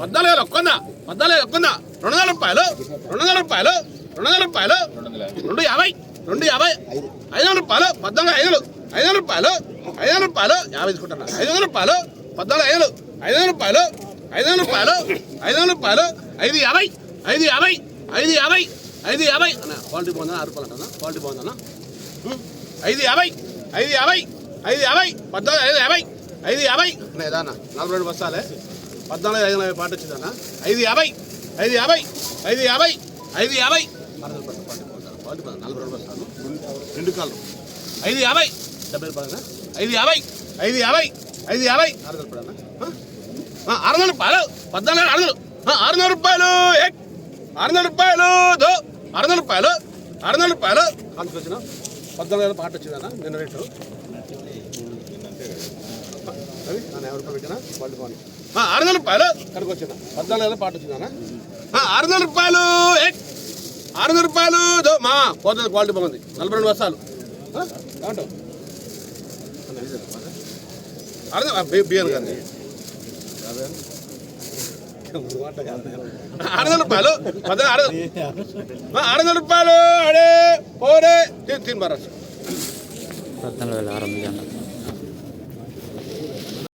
పద్నాలుగు వేల ఒక్కొందా పద్నాలుగు ఒక్కొందా రెండు వందల రూపాయలు రెండు వందల రూపాయలు రెండు వందల రూపాయలు రెండు యాభై రెండు యాభై ఐదు వందల రూపాయలు పద్నాలుగు ఐదు ఐదు వందల రూపాయలు ఐదు వందల రూపాయలు యాభై తీసుకుంటున్నా ఐదు వందల రూపాయలు పద్నాలుగు ఐదు ఐదు వందల రూపాయలు ఐదు వందల రూపాయలు ఐదు వందల రూపాయలు ఐదు యాభై ఐదు యాభై ఐదు యాభై ఐదు యాభై అన్న క్వాలిటీ బాగుందా ఆరు రూపాయలు అంటున్నా క్వాలిటీ బాగుందన్నా ఐదు యాభై ఐదు యాభై ఐదు యాభై పద్నాలుగు ఐదు యాభై ఐదు యాభై ఏదన్నా నలభై రెండు బస్తాలే పద్నాలుగు ఐదు నలభై పాట వచ్చిందన్న. ఐదు యాభై ఐదు యాభై ఐదు యాభై ఐదు యాభై. అరవై నలభై రెండు రెండు కాళ్ళు. ఐదు యాభై. డెబ్బై రూపాయలు ఐదు యాభై ఐదు యాభై ఐదు యాభై. ఆరు వందల రూపాయలు ఆరు వందల రూపాయలు పద్నాలుగు ఆరు వందలు. ఆరు వందల రూపాయలు. ఆరు వందల రూపాయలు. దో. ఆరు వందల రూపాయలు. ఆరు వందల రూపాయలు. అందుకు వచ్చిన పద్నాలుగు వేల పాట వచ్చిందన్న. నిన్న రేటు. అవి నన్ను రూపాయలు పెట్టినా? వాళ్ళు బాగుంది ఆరు వందల రూపాయలు. కనుక వచ్చిన పద్నాలుగు వేల పాట వచ్చిందన్న ఆ, ఆరు వందల రూపాయలు. ఆరు వందల రూపాయలు. మా పోతుంది క్వాలిటీ బాగుంది. నలభై రెండు వర్షాలు ఏమంటావు ఆరు వందల బియ్యం కానీ ఆరు వందల రూపాయలు. పద ఆరు వందల- ఆరు వందల రూపాయలు. అడే పోరే తిని తిని బారా పద్నాలుగు వేల ఆరు వందలు